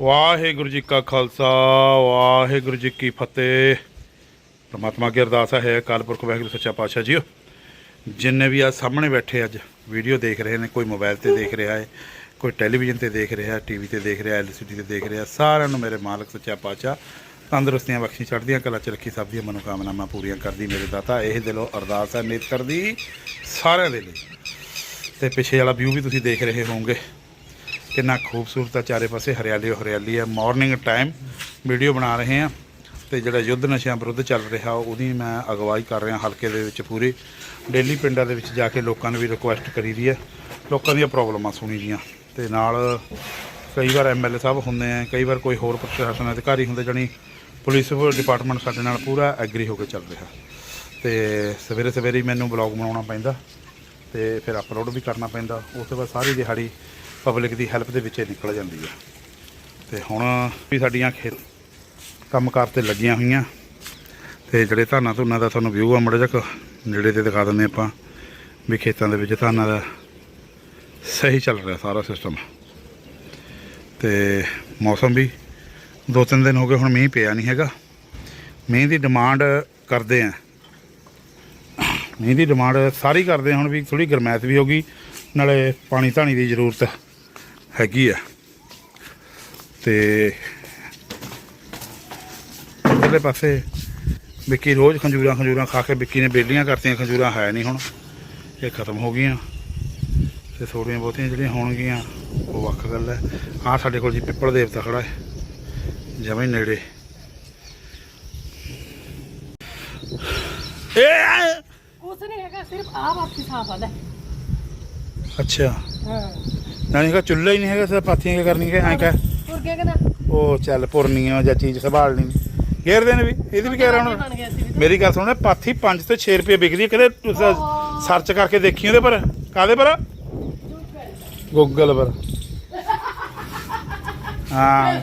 ਵਾਹਿਗੁਰੂ ਜੀ ਕਾ ਖਾਲਸਾ, ਵਾਹਿਗੁਰੂ ਜੀ ਕੀ ਫਤਿਹ। ਪਰਮਾਤਮਾ ਕੀ ਅਰਦਾਸ ਹੈ, ਅਕਾਲ ਪੁਰਖ ਵਾਹਿਗੁਰੂ, ਸੱਚਾ ਪਾਤਸ਼ਾਹ ਜੀਓ। ਜਿੰਨੇ ਵੀ ਆ ਸਾਹਮਣੇ ਬੈਠੇ ਅੱਜ, ਵੀਡੀਓ ਦੇਖ ਰਹੇ ਨੇ, ਕੋਈ ਮੋਬਾਈਲ ਤੇ ਦੇਖ ਰਿਹਾ ਹੈ, ਕੋਈ ਟੈਲੀਵਿਜ਼ਨ ਤੇ ਦੇਖ ਰਿਹਾ ਟੀਵੀ ਤੇ ਦੇਖ ਰਿਹਾ, ਐਲਸੀਡੀ ਤੇ ਦੇਖ ਰਿਹਾ, ਸਾਰਿਆਂ ਨੂੰ ਮੇਰੇ ਮਾਲਕ, ਸੱਚਾ ਪਾਤਸ਼ਾਹ, ਤੰਦਰੁਸਤੀਆਂ ਬਖਸ਼ੀ ਚੜ੍ਹਦੀਆਂ ਕਲਾ ਚ ਰੱਖੀ ਸਭ ਦੀਆਂ ਮਨੋਕਾਮਨਾਵਾਂ ਪੂਰੀਆਂ ਕਰਦੀ ਮੇਰੇ ਦਾਤਾ। ਇਹ ਦਿਲੋਂ ਅਰਦਾਸ ਹੈ ਨੇਤਰ ਦੀ ਸਾਰਿਆਂ ਦੇ ਲਈ। ਤੇ ਪਿੱਛੇ ਵਾਲਾ ਵਿਊ ਵੀ ਤੁਸੀਂ ਦੇਖ ਰਹੇ ਹੋਵੋਗੇ। ਕਿੰਨਾ ਖੂਬਸੂਰਤ ਆ ਚਾਰੇ ਪਾਸੇ ਹਰਿਆਲੀ ਹਰਿਆਲੀ ਹੈ ਮਾਰਨਿੰਗ ਟਾਈਮ ਵੀਡੀਓ ਬਣਾ ਰਹੇ ਹਾਂ ਤੇ ਜਿਹੜਾ ਯੁੱਧ ਨਸ਼ਿਆਂ ਵਿਰੁੱਧ ਚੱਲ ਰਿਹਾ, ਉਹਦੀ ਮੈਂ ਅਗਵਾਈ ਕਰ ਰਿਹਾ ਹਲਕੇ ਦੇ ਵਿੱਚ ਪੂਰੀ। ਡੇਲੀ ਪਿੰਡਾਂ ਦੇ ਵਿੱਚ ਜਾ ਕੇ ਲੋਕਾਂ ਨੂੰ ਵੀ ਰਿਕੁਐਸਟ ਕਰੀ ਦੀ ਹੈ ਲੋਕਾਂ ਦੀਆਂ ਪ੍ਰੋਬਲਮਾਂ ਸੁਣੀ ਦੀਆਂ। ਤੇ ਨਾਲ ਕਈ ਵਾਰ ਐਮਐਲਏ ਸਾਹਿਬ ਹੁੰਦੇ ਆ, ਕਈ ਵਾਰ ਕੋਈ ਹੋਰ ਪ੍ਰਸ਼ਾਸਨ ਅਧਿਕਾਰੀ ਹੁੰਦੇ ਜਣੀ ਪੁਲਿਸ ਡਿਪਾਰਟਮੈਂਟ ਸਾਡੇ ਨਾਲ ਪੂਰਾ ਐਗਰੀ ਹੋ ਕੇ ਚੱਲ ਰਿਹਾ। ਤੇ ਸਵੇਰੇ ਸਵੇਰੇ ਮੈਨੂੰ ਬਲੌਗ ਬਣਾਉਣਾ ਪੈਂਦਾ ਤੇ ਫਿਰ ਅਪਲੋਡ ਵੀ ਕਰਨਾ ਪੈਂਦਾ। ਉਸ ਤੋਂ ਬਾਅਦ ਸਾਰੀ ਦਿਹਾੜੀ ਪਬਲਿਕ ਦੀ ਹੈਲਪ ਦੇ ਵਿੱਚ ਇਹ ਨਿਕਲ ਜਾਂਦੀ ਆ ਤੇ ਹੁਣ ਵੀ ਸਾਡੀਆਂ ਖੇਤ ਕੰਮਕਾਰ ਤੇ ਲੱਗੀਆਂ ਹੋਈਆਂ। ਤੇ ਜਿਹੜੇ ਧਾਨਾਂ ਧੁਨਾਂ ਦਾ ਤੁਹਾਨੂੰ ਵਿਊ ਆ ਮੜਾ ਜਿਹਾ ਨੇੜੇ ਤੇ ਦਿਖਾ ਦਿੰਦੇ ਆਪਾਂ ਵੀ ਖੇਤਾਂ ਦੇ ਵਿੱਚ ਧਾਨਾਂ ਦਾ ਸਹੀ ਚੱਲ ਰਿਹਾ ਸਾਰਾ ਸਿਸਟਮ ਤੇ ਮੌਸਮ ਵੀ ਦੋ ਤਿੰਨ ਦਿਨ ਹੋ ਗਏ ਹੁਣ ਮੀਂਹ ਪਿਆ ਨਹੀਂ ਹੈਗਾ। ਮੀਂਹ ਦੀ ਡਿਮਾਂਡ ਕਰਦੇ ਆ। ਮੀਂਹ ਦੀ ਡਿਮਾਂਡ ਸਾਰੀ ਕਰਦੇ ਹੁਣ ਵੀ ਥੋੜੀ ਗਰਮੈਸ਼ ਵੀ ਹੋ ਗਈ। ਨਾਲੇ ਪਾਣੀ ਧਾਣੀ ਦੀ ਜ਼ਰੂਰਤ ਹੈਗੀ ਆ। ਤੇ ਇਧਰਲੇ ਪਾਸੇ ਵਿੱਕੀ ਰੋਜ਼ ਖੰਜੂਰਾਂ ਖੰਜੂਰਾਂ ਖਾ ਕੇ ਵਿੱਕੀ ਨੇ ਬੇਲੀਆਂ ਕਰਤੀਆਂ ਖੰਜੂਰਾਂ ਹੈ ਨਹੀਂ ਹੁਣ। ਇਹ ਖਤਮ ਹੋ ਗਈਆਂ ਤੇ ਥੋੜੀਆਂ ਬਹੁਤੀਆਂ ਜਿਹੜੀਆਂ ਹੋਣਗੀਆਂ ਉਹ ਵੱਖ ਗੱਲ ਹੈ। ਆਹ ਸਾਡੇ ਕੋਲ ਜੀ ਪਿੱਪਲ ਦੇਵਤਾ ਖੜਾ ਹੈ ਜਮਾਂ ਨੇੜੇ। ਏ! ਕੁਛ ਨਹੀਂ ਹੈਗਾ ਸਿਰਫ ਬਾਕੀ ਸਾਫ਼ ਆ ਲੈ ਅੱਛਾ। ਹਾਂ। ਨਾਨੀ ਕਾ ਚੁੱਲ੍ਹਾ ਹੀ ਨਹੀਂ ਹੈਗਾ ਸਿਰ ਪਾਥੀਆਂ ਕੀ ਕਰਨੀਆਂ ਐਂ ਕਹ। ਤੁਰ ਗਿਆ ਕਹਿੰਦਾ? ਉਹ ਚੱਲ ਪੁਰਨੀਆਂ ਜਾਂ ਚੀਜ਼ ਸੰਭਾਲਣੀ। ਘੇਰਦੇ ਨੇ ਵੀ ਇਹਦੀ ਵੀ ਰਹਾ ਹੁਣ ਮੇਰੀ ਗੱਲ ਸੁਣ ਪਾਥੀ 5 ਤੋਂ 6 ਰੁਪਏ ਵਿਕਦੀ ਹੈ ਕਿਤੇ ਤੁਸੀਂ ਸਰਚ ਕਰਕੇ ਦੇਖੀ ਉਹਦੇ ਪਰ? ਕਾਦੇ ਪਰ? ਗੂਗਲ ਪਰ। ਹਾਂ।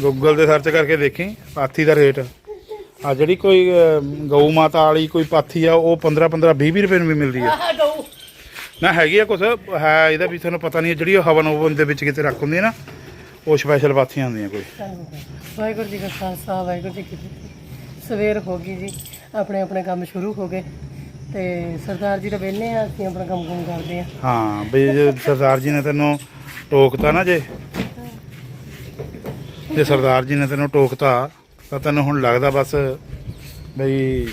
ਗੂਗਲ ਤੇ ਸਰਚ ਕਰਕੇ ਦੇਖੀ ਪਾਥੀ ਦਾ ਰੇਟ। ਆ ਜਿਹੜੀ ਕੋਈ ਗਊ ਮਾਤਾ ਵਾਲੀ ਕੋਈ ਪਾਥੀ ਆ ਉਹ 15 15 20 20 ਰੁਪਏ ਨੂੰ ਵੀ ਮਿਲਦੀ ਆ। ਨਾ ਹੈਗੀ ਆ ਕੁਛ ਹੈ ਇਹਦਾ ਵੀ ਤੁਹਾਨੂੰ ਪਤਾ ਨਹੀਂ ਜਿਹੜੀ ਉਹ ਹਵਨ ਹਵਨ ਦੇ ਵਿੱਚ ਕਿਤੇ ਰੱਖ ਹੁੰਦੀ ਹੈ ਨਾ ਉਹ ਸਪੈਸ਼ਲ ਪਾਥੀਆਂ ਹੁੰਦੀਆਂ ਕੋਈ। ਵਾਹਿਗੁਰੂ ਜੀ ਕਾ ਖਾਲਸਾ ਵਾਹਿਗੁਰੂ ਜੀ ਕੀ ਫਤਿਹ। ਸਵੇਰ ਹੋ ਗਈ ਜੀ ਆਪਣੇ ਆਪਣੇ ਕੰਮ ਸ਼ੁਰੂ ਹੋ ਗਏ ਤੇ ਸਰਦਾਰ ਜੀ ਤਾਂ ਵਿਹਲੇ ਆ ਅਸੀਂ ਆਪਣਾ ਕੰਮ ਕੰਮ ਕਰਦੇ ਆ। ਹਾਂ ਜੇ ਸਰਦਾਰ ਜੀ ਨੇ ਤੈਨੂੰ ਟੋਕਤਾ ਨਾ ਜੇ ਜੇ ਸਰਦਾਰ ਜੀ ਨੇ ਤੈਨੂੰ ਟੋਕਤਾ ਤਾਂ ਤੈਨੂੰ ਹੁਣ ਲੱਗਦਾ ਬਸ ਬਈ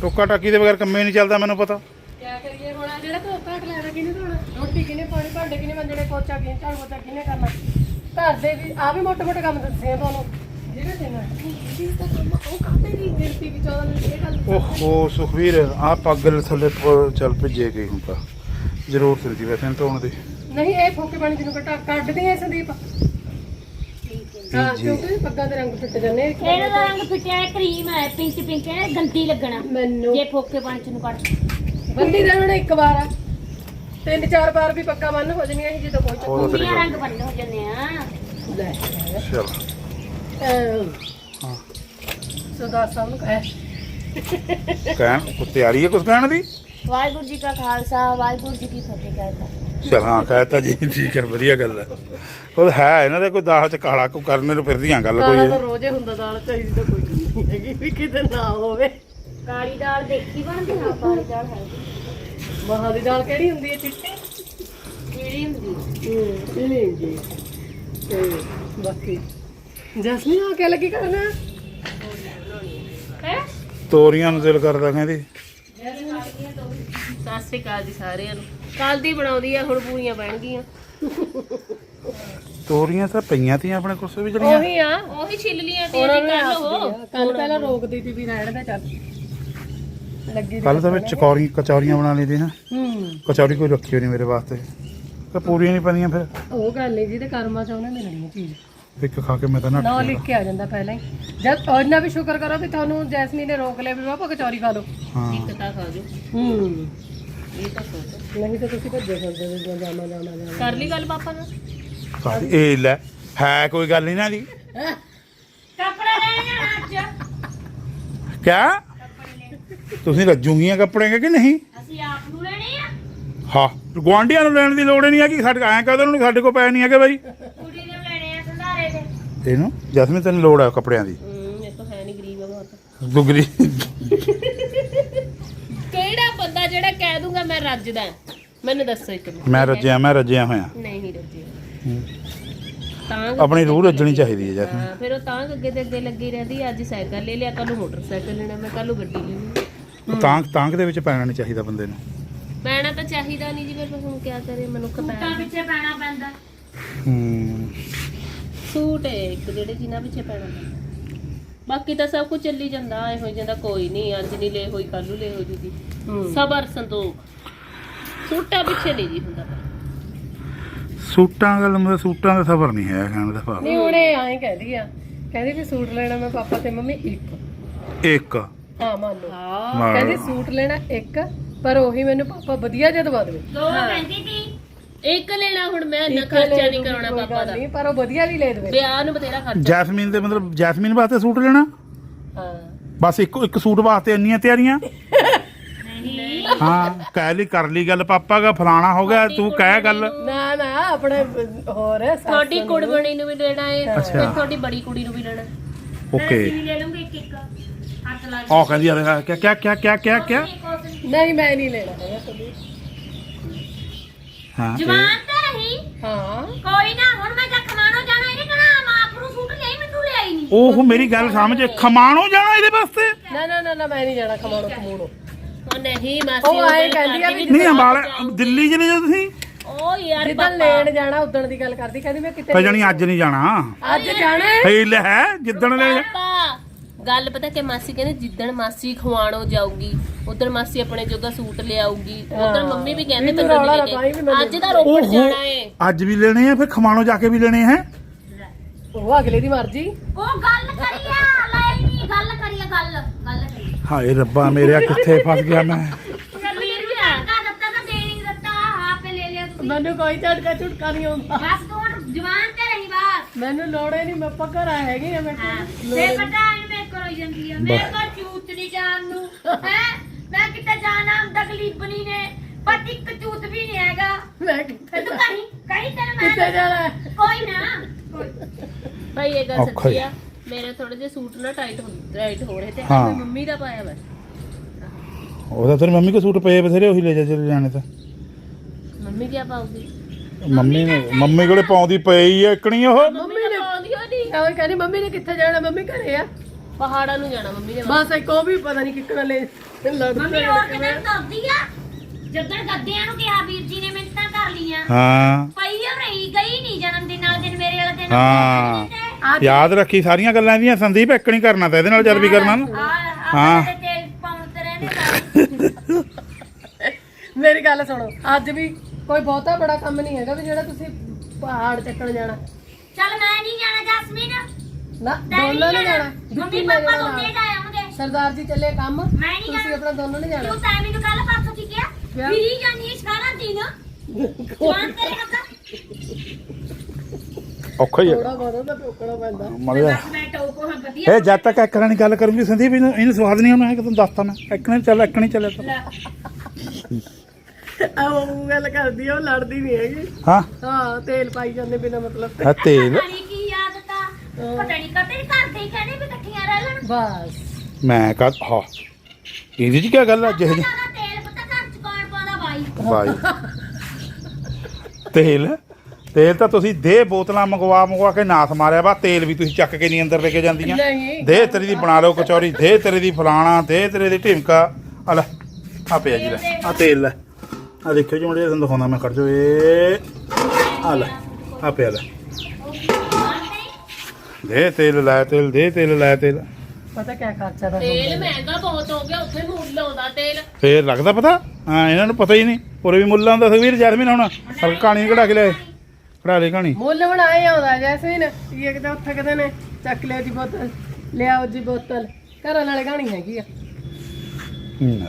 ਟੋਕਾ ਟਾਕੀ ਦੇ ਬਗੈਰ ਕੰਮੇ ਨਹੀਂ ਚੱਲਦਾ ਮੈਨੂੰ ਪਤਾ। ਕਰੀਏ ਹੁਣ ਆਹ ਜਿਹੜਾ ਧੋ ਘਾਟ ਲੈਣਾ ਕਿਹਨੇ ਧੋਣਾ ਰੋਟੀ ਕਿਹਨੇ ਪਾਣੀ ਭਾਂਡੇ ਕਿਹਨੇ ਮੰਜਣੇ ਪੋਚਾ ਕਿਹਨੇ ਝਾੜੂ ਪੋਚਾ ਕਿਹਨੇ ਕਰਨਾ? ਘਰ ਦੇ ਵੀ ਆ ਵੀ ਮੋਟੇ ਮੋਟੇ ਕੰਮ ਦੱਸੇ ਆ ਤੁਹਾਨੂੰ। ਜਿਹੜੇ ਦੇਣਾ ਜੀ ਤਾਂ ਕੰਮ ਉਹ ਕਾਹਦੇ ਨਹੀਂ ਗਿਣਤੀ ਵੀ 14 ਮਿੰਟ ਇਹ ਗੱਲ ਓਹੋ ਸੁਖਵੀਰ ਆ ਪੱਗਲ ਥੱਲੇ ਪ- ਚੱਲ ਭੱਜੇ ਗਈ ਹੁਣ ਤਾਂ। ਜ਼ਰੂਰਤ ਨਹੀਂ ਸੀ ਵੈਸੇ ਇਹਨੂੰ ਧੋਣ ਦੀ। ਨਹੀਂ ਇਹ ਫੋਕੇ ਪਾਣੀ ਜਿਹਨੂੰ ਘਟਾ ਕੱਢਦੀ ਐ ਸੰਦੀਪ। ਹਾਂ ਜੀ। ਕਿਉਂਕਿ ਪੱਗਾਂ ਦੇ ਰੰਗ ਫਿੱਟ ਜਾਂਦੇ ਆ। ਇਹਦਾ ਤਾਂ ਰੰਗ ਫਿੱਟਿਆ ਕਰੀਮ ਹੈ ਪਿੰਕ ਪਿੰਕ ਹੈ ਗੰਦੀ ਲੱਗਣਾ। ਮੈਨੂੰ ਜੇ ਫੋਕੇ ਪਾਣੀ ਚ ਨੂੰ ਕੱਢ। ਬੰਦੀ ਦਾ ਹੁਣ ਇੱਕ ਵਾਰ ਆ। ਤਿੰਨ ਚਾਰ ਵਾਰ ਵੀ ਪੱਕਾ ਬੰਨ ਹੋ ਜਾਣੀਆਂ ਸੀ ਜਦੋਂ ਉਹ ਤਾਂ ਤੇਰੀ ਗੱਲ। ਰੰਗ ਬੰਨ ਹੋ ਜਾਂਦੇ ਆ। ਲੈ। ਚਲ। ਹਾਂ। ਸਰਦਾਰ ਸਾਹਿਬ ਨੂੰ ਕਹਿ। ਕਹਿਣ ਕੋ ਤਿਆਰੀ ਹੈ ਕੁਝ ਕਹਿਣ ਦੀ? ਵਾਹਿਗੁਰੂ ਜੀ ਕਾ ਖਾਲਸਾ ਵਾਹਿਗੁਰੂ ਜੀ ਕੀ ਫਤਿਹ ਕਰਦਾ ਚਲ ਹਾਂ ਕਹਿਤਾ ਜੀ ਠੀਕ ਹੈ ਵਧੀਆ ਗੱਲ ਹੈ। ਉਹ ਹੈ ਇਹਨਾਂ ਦੇ ਕੋਈ ਦਾਲ ਚ ਕਾਲਾ ਕੋ ਕਰਨੇ ਨੂੰ ਫਿਰਦੀਆਂ ਗੱਲ ਕਾਲਾ ਕੋਈ ਤਾਂ ਰੋਜ਼ੇ ਹੁੰਦਾ ਦਾਲ ਚਾਹੀਦੀ ਤਾਂ ਕੋਈ ਨਹੀਂ ਹੈਗੀ ਵੀ ਕਿਤੇ ਨਾ ਹੋਵੇ। ਕਾਲੀ ਦਾਲ ਦੇਖੀ ਬਣਦੀ ਹਾਂ ਕਾਲੀ ਦਾਲ ਹੈ ਮਹਾਂ ਦੀ ਦਾਲ ਕਿਹੜੀ ਹੁੰਦੀ ਹੈ ਚਿੱਟੀ? ਕਿਹੜੀ ਹੁੰਦੀ ਹੂੰ ਇਹ ਨਹੀਂ ਜੀ ਤੇ ਬਾਕੀ ਜਸਮੀਨ ਆ ਕੇ ਲੱਗੀ ਕਰਨਾ? ਹੈ? ਤੋਰੀਆਂ ਨੂੰ ਦਿਲ ਕਰਦਾ ਕਹਿੰਦੀ। ਸਤਿ ਸ੍ਰੀ ਅਕਾਲ ਜੀ ਸਾਰਿਆਂ ਨੂੰ। ਕੱਲ ਦੀ ਬਣਾਉਂਦੀ ਆ ਹੁਣ ਪੂਰੀਆਂ ਬਣਗੀਆਂ ਤੋਰੀਆਂ ਤਾਂ ਪਈਆਂ ਤੀਆਂ ਆਪਣੇ ਕੋਲ ਵੀ ਜਿਹੜੀਆਂ। ਉਹੀ ਆ ਉਹੀ ਛਿੱਲ ਲੀਆਂ ਤੇ ਉਹਨਾਂ ਨੂੰ ਕੱਲ ਪਹਿਲਾਂ ਰੋਕਦੀ ਸੀ ਵੀ ਰਹਿਣ ਦਾ ਚੱਲ। ਲੱਗੀ ਕੱਲ ਤਾਂ ਵਿੱਚ ਚਕੌਰੀ ਕਚੌਰੀਆਂ ਬਣਾ ਲਈਆਂ ਨਾ। ਹੂੰ। ਕਚੌਰੀ ਕੋਈ ਰੱਖੀ ਹੋਈ ਨਹੀਂ ਮੇਰੇ ਵਾਸਤੇ। ਕਿ ਪੂਰੀਆਂ ਨਹੀਂ ਪਈਆਂ ਫਿਰ। ਉਹ ਗੱਲ ਨਹੀਂ ਜਿਹਦੇ ਕਰਮਾਂ ਚ ਉਹਨੇ ਮਿਲਣੀ ਹੈ ਚੀਜ਼। ਇੱਕ ਖਾ ਕੇ ਮੈਂ ਤਾਂ ਨਾ ਨਾ ਲਿਖ ਕੇ ਆ ਜਾਂਦਾ ਪਹਿਲਾਂ ਹੀ। ਜਦ ਉਹਨਾਂ ਵੀ ਸ਼ੁਕਰ ਕਰੋ ਵੀ ਤੁਹਾਨੂੰ ਜੈਸਮੀਨ ਨੇ ਰੋਕ ਲਿਆ ਵੀ ਬਾਪਾ ਕਚੌਰੀ ਖਾ ਲਓ। ਹਾਂ। ਤਾਂ ਖਾ ਜੋ ਹੂੰ। ਇਹ ਤਾਂ ਸੋਚ ਨਹੀਂ ਤਾਂ ਤੁਸੀਂ ਭੱਜੇ ਫਿਰਦੇ ਹੋ ਜਾਣਾ ਜਾਣਾ ਜਾਣਾ ਕਰ ਲਈ ਗੱਲ ਪਾਪਾ ਨਾਲ? ਕਾਹਦੀ- ਇਹ ਲੈ ਹੈ ਕੋਈ ਗੱਲ ਨਹੀਂ ਨਾ ਦੀ ਕੱਪੜਾ ਲੈ ਜਾਣਾ ਅੱਜ। ਕਿਆ? ਤੁਸੀਂ ਰੱਜੂਗੀਆਂ ਕੱਪੜੇ ਕਿ ਨਹੀਂ? ਅਸੀਂ ਆਪ ਨੂੰ ਲੈਣੇ ਆ। ਹਾਂ ਗੁਆਂਢੀਆਂ ਨੂੰ ਲੈਣ ਦੀ ਲੋੜ ਨਹੀਂ ਹੈ ਕਿ ਸਾਡੇ ਐਂ ਕਹਦੇ ਨੂੰ ਸਾਡੇ ਕੋਲ ਪੈ ਨਹੀਂ ਹੈਗੇ ਬਾਈ। ਲੈ ਦੇ ਇਹਨੂੰ ਜੈਸਮੀਨ ਤੈਨੂੰ? ਲੋੜ ਆ ਕੱਪੜਿਆਂ ਦੀ। ਹੂੰ ਇਹ ਤਾਂ ਹੈ ਨਹੀਂ ਗਰੀਬ ਆ ਬਹੁਤ। ਦੁਗਰੀ ਕਿਹੜਾ ਬੰਦਾ ਜਿਹੜਾ ਕਹਿ ਦੂੰਗਾ ਮੈਂ ਰੱਜਦਾ ਮੈਨੂੰ ਦੱਸੋ ਇੱਕ ਮਿੰਟ। ਮੈਂ ਰੱਜਿਆ ਮੈਂ ਰੱਜਿਆ ਹੋਇਆ। ਨਹੀਂ ਨਹੀਂ ਰੱਜਿਆ। ਹੂੰ। ਤਾਂ ਆਪਣੀ ਰੂਹ ਰੱਜਣੀ ਚਾਹੀਦੀ ਹੈ ਜੈਸਮੀਨ ਫਿਰ ਉਹ ਤਾਂ ਅੱਗੇ ਤੇ ਅੱਗੇ ਲੱਗੀ ਰਹਿੰਦੀ। ਅੱਜ ਸਾਈਕਲ ਲੈ ਲਿਆ ਕੱਲ ਨੂੰ ਮੋਟਰਸਾਈਕਲ ਲੈਣਾ ਮੈਂ ਕੱਲ ਨੂੰ ਗੱਡੀ ਲੈਣੀ ਤਾਂ ਤਾਂਗ ਦੇ ਵਿੱਚ ਪੈਣਾ ਨਹੀਂ ਚਾਹੀਦਾ ਬੰਦੇ ਨੂੰ। ਪੈਣਾ ਤਾਂ ਚਾਹੀਦਾ ਨਹੀਂ ਜੀ ਫਿਰ ਹੁਣ ਕੀ ਕਰੇ ਮਨੁੱਖ ਪੈਣਾ ਪਿੱਛੇ ਪੈਣਾ ਪੈਂਦਾ। ਹੂੰ। ਸੂਟ ਹੈ ਇੱਕ ਜਿਹੜੇ ਜਿਨ੍ਹਾਂ ਪਿੱਛੇ ਪੈਣਾ ਪੈਂਦਾ। ਬਾਕੀ ਤਾਂ ਸਭ ਕੁਝ ਚੱਲੀ ਜਾਂਦਾ ਐ ਹੋ ਜਾਂਦਾ ਕੋਈ ਨਹੀਂ ਅੱਜ ਨਹੀਂ ਲੈ ਹੋਈ ਕੱਲ ਨੂੰ ਲੈ ਹੋ ਜੂਗੀ। ਸਬਰ ਸੰਤੋਖ ਸੂਟਾਂ ਪਿੱਛੇ ਨਹੀਂ ਜੀ ਹੁੰਦਾ। ਸੂਟਾਂ ਗੱਲ ਮਤਲਬ ਸੂਟਾਂ ਦਾ ਸਬਰ ਨਹੀਂ ਹੈ ਕਹਿਣ ਦਾ ਭਾਵ। ਨਹੀਂ ਉਹਨੇ ਐਂ ਕਹਿਦੀ ਆ ਕਹਿੰਦੀ ਵੀ ਸੂਟ ਲੈਣਾ ਮੈਂ ਪਾਪਾ ਤੇ ਮੰਮੀ ਇੱਕ। ਇੱਕ। ਹਾਂ ਮੰਨ ਲਓ। ਕਹਿੰਦੀ। ਸੂਟ ਲੈਣਾ ਇੱਕ ਪਰ ਉਹੀ ਮੈਨੂੰ ਪਾਪਾ ਵਧੀਆ ਜਿਹਾ ਦਵਾ ਦੇਵੇ। ਦੋ ਕਹਿੰਦੀ ਸੀ ਇੱਕ ਲੈਣਾ ਹੁਣ ਮੈਂ ਇੰਨਾ ਖਰਚਾ ਨਹੀਂ ਕਰਾਉਣਾ ਕੋਈ ਪਾਪਾ ਗੱਲ ਦਾ। ਨਹੀਂ ਪਰ ਉਹ ਵਧੀਆ ਵੀ ਲੈ ਦੇਵੇ। ਵਿਆਹ ਨੂੰ ਬਥੇਰਾ ਖਰਚਾ। ਜੈਸਮੀਨ ਦੇ ਮਤਲਬ ਜੈਸਮੀਨ ਵਾਸਤੇ ਸੂਟ ਲੈਣਾ? ਹਾਂ। ਬਸ ਇੱਕ ਇੱਕ ਸੂਟ ਵਾਸਤੇ ਇੰਨੀਆਂ ਤਿਆਰੀਆਂ? ਨਹੀਂ। ਹਾਂ ਕਹਿ ਲਈ ਕਰ ਲਈ ਗੱਲ ਪਾਪਾ ਦਾ ਫਲਾਣਾ ਹੋ ਗਿਆ ਤੂੰ ਕਹਿ ਗੱਲ। ਨਾ ਨਾ ਆਪਣੇ ਹੋਰ ਸੱਸ ਤੁਹਾਡੀ ਨੂੰ। ਕੁੜਬਣੀ ਨੂੰ ਵੀ ਲੈਣਾ ਹੈ ਅੱਛਾ। ਤੇ ਤੁਹਾਡੀ ਬੜੀ ਕੁੜੀ ਨੂੰ ਵੀ ਲੈਣਾ ਓਕੇ। ਵੀ ਲੈ ਲੂੰਗੀ ਇੱਕ ਇੱਕ। ਉਹ ਕਹਿੰਦੀ ਆ ਕਿਆ ਕਿਆ ਕਿਆ ਕਿਆ ਕਿਆ ਕਿਆ? ਨਹੀਂ ਮੈਂ ਨਹੀਂ ਲੈਣਾ ਹੈਗਾ ਹਾਂ ਜਵਾਨ ਤਾਂ ਰਹੀ। ਹਾਂ। ਕੋਈ ਨਾ ਹੁਣ ਮੈਂ ਜਾ ਕਮਾਣੋ ਜਾਣਾ ਇਹਨੇ ਕਹਣਾ ਮਾਂ ਨੂੰ ਸੂਟ ਲਈ ਮੈਨੂੰ ਲਿਆਈ ਨਹੀਂ ਉਹ ਮੇਰੀ ਗੱਲ ਸਮਝ ਖਮਾਣੋ ਜਾਣਾ ਇਹਦੇ ਵਾਸਤੇ? ਨਾ ਨਾ ਨਾ ਨਾ ਮੈਂ ਨਹੀਂ ਜਾਣਾ ਖਮਾਣੋ ਖਮੂਣੋ। ਉਹ ਨਹੀਂ ਮਾਸੀ ਉਹ ਆਏ ਕਹਿੰਦੀ ਆ ਵੀ ਨਹੀਂ ਅੰਬਾਲੇ ਦਿੱਲੀ ਚ ਨਹੀਂ ਜੋ ਤੁਸੀਂ? ਉਹ ਯਾਰ ਜਿੱਦਾਂ ਲੈਣ ਜਾਣਾ ਉਦਣ ਦੀ ਗੱਲ ਕਰਦੀ ਕਹਿੰਦੀ ਮੈਂ ਕਿਤੇ ਪੈ ਜਾਣੀ ਅੱਜ ਨਹੀਂ ਜਾਣਾ। ਅੱਜ ਜਾਣਾ। ਹੈ। ਫੇਲ ਹੈ ਜਿੱਦਣ ਲੈ ਪਾਪਾ ਗੱਲ ਪਤਾ ਕਿ ਮਾਸੀ ਕਹਿੰਦੇ ਜਿੱਦਣ ਮਾਸੀ ਖਵਾਣੋ ਜਾਊਗੀ ਉਦੋਂ ਮਾਸੀ ਆਪਣੇ ਜੋਗਾ ਸੂਟ ਲਿਆਊਗੀ ਉਦੋਂ ਮੰਮੀ ਵੀ ਕਹਿੰਦੇ ਰੌਲਾ ਲੈ ਮੈਨੂੰ- ਅੱਜ ਦਾ ਰੋਪੜ ਜਾਣਾ ਏ। ਅੱਜ ਵੀ ਲੈਣੇ ਆ ਫਿਰ ਖਮਾਣੋ ਜਾ ਕੇ ਵੀ ਲੈਣੇ ਹੈ? ਉਹ ਅਗਲੇ ਦੀ ਮਰਜ਼ੀ। ਉਹ ਗੱਲ ਕਰੀਆ ਲੈ ਨਹੀਂ ਗੱਲ ਕਰੀਆ ਗੱਲ ਗੱਲ ਹਾਏ ਰੱਬਾ ਮੇਰਿਆ ਕਿੱਥੇ ਫਸ ਗਿਆ ਮੈਂ? ਮੈਨੂੰ ਕੋਈ ਝਟਕਾ ਝੁਟਕਾ ਨਹੀਂ ਆਉਂਦਾ। ਬਸ ਤੂੰ ਜਵਾਨ ਤੇ ਰਹੀ ਬਾਤ ਮੈਨੂੰ ਲੋੜੇ ਨਹੀਂ ਮੈਂ ਪੱਕਾ ਹੈਗੀ ਆ ਮੈਂ ਹਾਂ ਤੇ ਪਤਾ ਨਹੀਂ ਮੈਂ ਕਰੋ ਜਾਂਦੀ ਆ। ਮੈਂ ਤਾਂ ਚੂਤ ਨਹੀਂ ਜਾਣ ਨੂੰ। ਹੈ? ਮੈਂ ਕਿਤੇ ਜਾਣਾ? ਤਕਲੀਫ ਨਹੀਂ ਨੇ ਪਰ ਇੱਕ ਚੂਤ ਵੀ ਨਹੀਂ ਹੈਗਾ। ਮੈਂ ਕਿੱਥੇ ਤੇ ਤੂੰ ਕਹੀਂ ਕਹੀਂ ਤੈਨੂੰ ਮੈਂ ਕਿੱਥੇ ਜਾਣਾ? ਹੈ? ਕੋਈ ਨਾ। ਭਾਈ ਇਹ ਗੱਲ ਔਖਾ ਸੱਚੀ ਹੀ। ਆ। ਮੇਰੇ ਥੋੜੇ ਜਿਹੇ ਸੂਟ ਨਾ ਟਾਈਟ ਹੋ ਟਾਈਟ ਹੋ ਰਹੇ ਤੇ ਹਾਂ। ਮੈਂ ਮੰਮੀ ਦਾ ਪਾਇਆ ਵਾ। ਉਹਦਾ ਤੇਰੀ ਮੰਮੀ ਕੋ ਸੂਟ ਪਏ ਬਥੇਰੇ ਉਹੀ ਲੈ ਜਾ ਚਲੇ ਜਾਣੇ ਤਾਂ। ਮੰਮੀ ਕੀ ਪਾਉਗੀ ਮੰਮੀ ਨੇ ਮੰਮੀ ਕੋਲੇ ਪਾਉਂਦੀ ਪਈ ਆ ਇਕਣੀ ਉਹ। ਮੰਮੀ ਨੇ ਪਾਉਂਦੀ ਹੋ ਨਹੀਂ ਉਹ ਕਹਿੰਦੀ ਮੰਮੀ ਨੇ ਕਿੱਥੇ ਜਾਣਾ? ਮੰਮੀ ਘਰੇ ਆ। ਪਹਾੜਾਂ ਨੂੰ ਜਾਣਾ ਮੰਮੀ ਨੇ ਬਸ ਇੱਕ ਉਹ ਵੀ ਪਤਾ ਨਹੀਂ ਕਿੱਕਣਾ ਲੈ ਲੜਦੇ ਮੰਮੀ ਹੋਰ ਕਿਤੇ ਕਰਦੀ ਆ? ਜਦੋਂ ਗੱਦਿਆਂ ਨੂੰ ਕਿਹਾ ਵੀਰ ਜੀ ਨੇ ਮਿੰਤਾਂ ਕਰ ਲੀਆਂ ਹਾਂ। ਪਈ ਉਹ ਰਹੀ ਗਈ ਨਹੀਂ ਜਨਮ ਦਿਨ ਨਾਲ ਦਿਨ ਮੇਰੇ ਵਾਲੇ ਦਿਨ। ਹਾਂ। ਯਾਦ ਰੱਖੀ ਸਾਰੀਆਂ ਗੱਲਾਂ ਇਹਦੀਆਂ ਸੰਦੀਪ ਇਕਣੀ ਕਰਨਾ ਤਾਂ ਇਹਦੇ ਨਾਲ ਜਦ ਵੀ ਕਰਨਾ ਨਾ। ਹਾਂ ਹਾਂ। ਹਾਂ। ਤੇਲ ਪਾਉਣ ਤੇ ਰਹਿੰਦੇ ਮੇਰੀ ਗੱਲ ਸੁਣੋ ਅੱਜ ਵੀ ਕੋਈ ਬਹੁਤਾ ਬੜਾ ਕੰਮ ਨਹੀਂ ਹੈਗਾ ਵੀ ਜਿਹੜਾ ਤੁਸੀਂ ਪਹਾੜ ਚੱਕਣ ਜਾਣਾ। ਚੱਲ ਮੈਂ ਨਹੀਂ ਜਾਣਾ ਜਸਮੀਨ। ਨਾ ਮੈਂ ਦੋਨੋਂ ਨੇ ਜਾਣਾ। ਮੰਮੀ ਪਾਪਾ ਦੋਨੇ ਜਾਣਗੇ ਸਰਦਾਰ ਜੀ ਚੱਲੇ ਕੰਮ। ਮੈਂ ਨਹੀਂ ਤੁਸੀਂ ਜਾਣਾ। ਆਪਣਾ ਦੋਨੋਂ ਨੇ ਜਾਣਾ। ਤੂੰ ਤਾਂ ਮੈਨੂੰ ਕੱਲ ਪਰਸੋਂ ਕੀ ਕਿਹਾ? ਕਿਆ? ਵੀਰੀ ਜਾਨੀ ਸਾਰਾ ਦਿਨ। ਜਵਾਨ ਤੇਰੇ ਹੱਥ ਔਖਾ ਹੀ ਥੋੜਾ ਬਹੁਤਾ ਤਾਂ ਟੋਕਣਾ ਪੈਂਦਾ। ਮਜ਼ਾ ਬਸ ਮੈਂ ਟੋਕੋ ਹਾਂ ਵਧੀਆ। ਇਹ ਜਦ ਤੱਕ ਐਕਰਾਂ ਦੀ ਗੱਲ ਕਰੂੰਗੀ ਸੰਦੀਪ ਇਹਨੂੰ ਇਹਨੂੰ ਸਵਾਦ ਨਹੀਂ ਆਉਣਾ ਹੈ ਕਿ ਤੈਨੂੰ ਦੱਸਤਾ ਮੈਂ। ਐਕਣੇ ਚੱਲ ਐਕਣੇ ਚੱਲਿਆ। ਤਾਂ ਆ ਉਹ ਗੱਲ ਕਰਦੀ ਆ ਉਹ ਲੜਦੀ ਨਹੀਂ ਹੈਗੀ। ਹਾਂ। ਹਾਂ ਤੇਲ ਪਾਈ ਜਾਂਦੇ ਬਿਨਾ ਮਤਲਬ। ਤੇ। ਆ ਤੇਲ ਆ ਪਤਾ ਨਹੀਂ ਕਦੇ ਕਰਦੇ ਹੀ ਕਹਿੰਦੇ ਵੀ ਇਕੱਠੀਆਂ ਰਹਿ ਲੈਣ। ਬਸ। ਮੈਂ ਕਹ ਹਾਂ। ਇਹਦੀ ਜੀ ਕੀ ਗੱਲ ਆ ਜਿਹੇ ਜ਼ਿਆਦਾ ਤੇਲ ਪਤਾ ਘਰ ਚ ਕੌਣ ਪਾਉਂਦਾ ਬਾਈ? ਬਾਈ। ਤੇਲ? ਤੇਲ ਤਾਂ ਤੁਸੀਂ ਦੇ ਬੋਤਲਾਂ ਮੰਗਵਾ ਮੰਗਵਾ ਕੇ ਨਾਸ ਮਾਰਿਆ ਵਾ ਤੇਲ ਵੀ ਤੁਸੀਂ ਚੱਕ ਕੇ ਨਹੀਂ ਅੰਦਰ ਲੈ ਕੇ ਜਾਂਦੀਆਂ। ਨਹੀਂ ਦੇ ਤੇਰੀ ਦੀ ਬਣਾ ਲਓ ਕਚੌਰੀ ਦੇ ਤੇਰੇ ਦੀ ਫਲਾਣਾ ਦੇ ਤੇਰੇ ਦੀ ਢਿਮਕਾ। ਆ ਲੈ ਆ ਪਿਆ ਜੀ ਲੈ। ਆ ਤੇਲ ਲੈ। ਆ ਦੇਖਿਓ ਜੀ ਮੁੰਡੇ ਤੁਹਾਨੂੰ ਦਿਖਾਉਂਦਾ ਮੈਂ ਕਰ ਜੋ ਏ। ਆ ਲੈ ਆ ਪਿਆ ਲੈ। ਦੇ ਤੇਲ ਲੈ ਤੇਲ ਦੇ ਤੇਲ ਲੈ ਤੇਲ। ਪਤਾ ਕਿਆ ਖਰਚਾ ਦਾ ਤੇਲ ਮਹਿੰਗਾ ਬਹੁਤ ਹੋ ਗਿਆ ਉੱਥੇ ਮੁੱਲ ਆਉਂਦਾ ਤੇਲ। ਫੇਰ ਲੱਗਦਾ ਪਤਾ? ਹਾਂ ਇਹਨਾਂ ਨੂੰ ਪਤਾ ਹੀ ਨਹੀਂ। ਉਰੇ ਵੀ ਮੁੱਲਾਂ ਦਾ ਸੁਖਵੀਰ ਜੈਸਮੀਨ ਹੁਣ ਹਰ ਕਹਾਣੀ ਕਢਾ ਕੇ ਲੈ ਕਢਾ ਲੈ ਕਹਾਣੀ। ਮੁੱਲ ਬਣਾਏ ਆਉਂਦਾ ਜੈਸਮੀਨ। ਇਹ ਕਿਤੇ ਉੱਥੇ ਕਿਤੇ ਨੇ ਚੱਕ ਲਿਆ ਜੀ ਬੋਤਲ ਲਿਆਓ ਜੀ ਬੋਤਲ। ਘਰਾਂ ਨਾਲੇ ਗਾਣੀ ਹੈਗੀ ਆ। ਹੂੰ,